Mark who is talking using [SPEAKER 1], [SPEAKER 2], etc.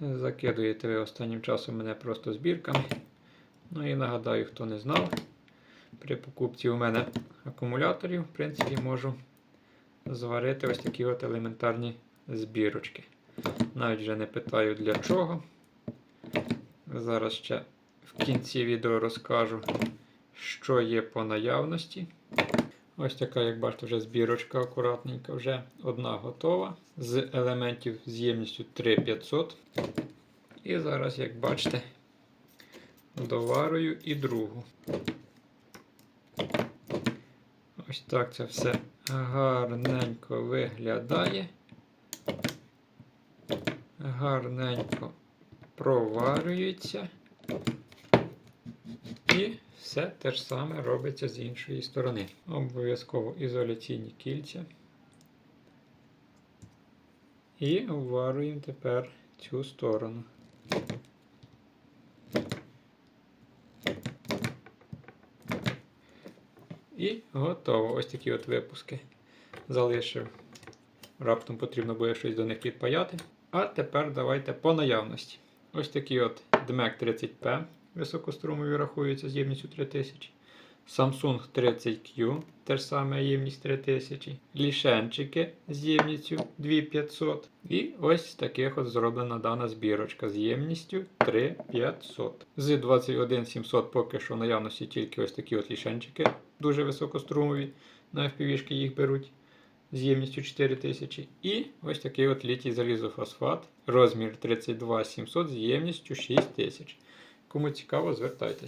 [SPEAKER 1] Закидуєте ви останнім часом мене просто збірками. Ну і нагадаю, хто не знав, при покупці у мене акумуляторів, в принципі, можу зварити ось такі от елементарні збірочки. Навіть вже не питаю для чого. Зараз ще в кінці відео розкажу, що є по наявності. Ось така, як бачите, вже збірочка акуратненька, вже одна готова з елементів з ємністю 3500. І зараз, як бачите, доварую і другу. Ось так це все гарненько виглядає. Гарненько проварюється. І все те ж саме робиться з іншої сторони. Обов'язково ізоляційні кільця. І обварюємо тепер цю сторону. І готово. Ось такі от випуски залишив. Раптом потрібно буде щось до них підпаяти. А тепер давайте по наявності. Ось такі от DMEC 30P високострумові рахуються з ємністю 3000. Samsung 30Q, теж саме ємність 3000. Лішенчики з ємністю 2500. І ось таких от зроблена дана збірочка з ємністю 3500. З 21700 поки що в наявності тільки ось такі от лішенчики, дуже високострумові. На FPV-шки їх беруть з ємністю 4000. І ось такий от літій залізофосфат, розмір 32700 з ємністю 6000. Кому цікаво, звертайтеся.